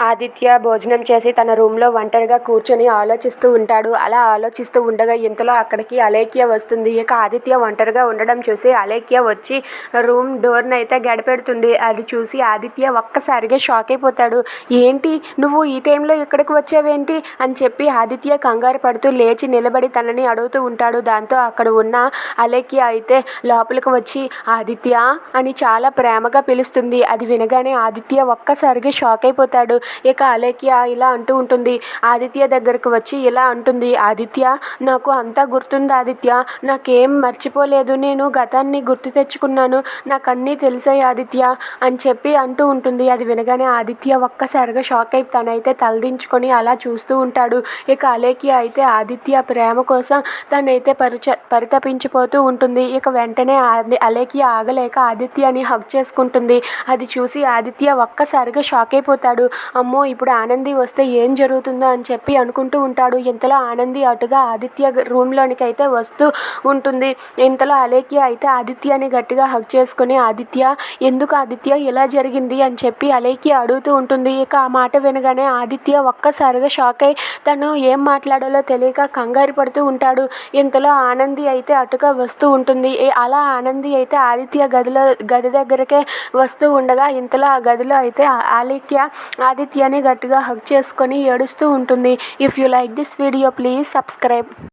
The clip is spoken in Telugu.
ఆదిత్య భోజనం చేసి తన రూమ్లో ఒంటరిగా కూర్చొని ఆలోచిస్తూ ఉంటాడు. అలా ఆలోచిస్తూ ఉండగా ఇంతలో అక్కడికి అలేఖ్య వస్తుంది. ఇక ఆదిత్య ఒంటరిగా ఉండడం చూసి అలేఖ్య వచ్చి రూమ్ డోర్ని అయితే గడపెడుతుంది. అది చూసి ఆదిత్య ఒక్కసారిగా షాక్ అయిపోతాడు. ఏంటి? నువ్వు ఈ టైంలో ఇక్కడికి వచ్చావేంటి? అని చెప్పి ఆదిత్య కంగారు పడుతూ లేచి నిలబడి తనని అడుగుతూ ఉంటాడు. దాంతో అక్కడ ఉన్న అలేఖ్య అయితే లోపలికి వచ్చి ఆదిత్య అని చాలా ప్రేమగా పిలుస్తుంది. అది వినగానే ఆదిత్య ఒక్కసారిగా షాక్ అయిపోతాడు. ఇక అలేఖ్య ఇలా అంటూ ఉంటుంది ఆదిత్య దగ్గరకు వచ్చి ఇలా అంటుంది ఆదిత్య నాకు అంతా గుర్తుంది ఆదిత్య నాకేం మర్చిపోలేదు నేను గతాన్ని గుర్తు తెచ్చుకున్నాను నాకు అన్నీ తెలిసాయి ఆదిత్య అని చెప్పి అంటూ ఉంటుంది. అది వినగానే ఆదిత్య ఒక్కసారిగా షాక్ అయి తనైతే తలదించుకొని అలా చూస్తూ ఉంటాడు. ఇక అలేఖ్య అయితే ఆదిత్య ప్రేమ కోసం తనైతే పరిచ పరితపించిపోతూ ఉంటుంది. ఇక వెంటనే ఆది అలేఖ్య ఆగలేక ఆదిత్యని హక్ చేసుకుంటుంది. అది చూసి ఆదిత్య ఒక్కసారిగా షాక్ అయిపోతాడు. అమ్మో ఇప్పుడు ఆనంది వస్తే ఏం జరుగుతుందో అని చెప్పి అనుకుంటూ ఉంటాడు. ఇంతలో ఆనంది అటుగా ఆదిత్య రూమ్లోనికి అయితే వస్తూ ఉంటుంది. ఇంతలో అలేఖ్య అయితే ఆదిత్యని గట్టిగా హక్ చేసుకుని ఆదిత్య ఎందుకు ఆదిత్య ఇలా జరిగింది? అని చెప్పి అలేఖ్య అడుగుతూ ఉంటుంది. ఇక ఆ మాట వినగానే ఆదిత్య ఒక్కసారిగా షాక్ అయి తను ఏం మాట్లాడాలో తెలియక కంగారు పడుతూ ఉంటాడు. ఇంతలో ఆనంది అయితే అటుగా వస్తూ ఉంటుంది. అలా ఆనంది అయితే ఆదిత్య గదిలో గది దగ్గరకే వస్తూ ఉండగా ఇంతలో ఆ గదిలో అయితే ఆ- ఆదిత్య ఆదిత్యని గట్టిగా హగ్ చేసుకొని ఏడుస్తూ ఉంటుంది. If you like this video please subscribe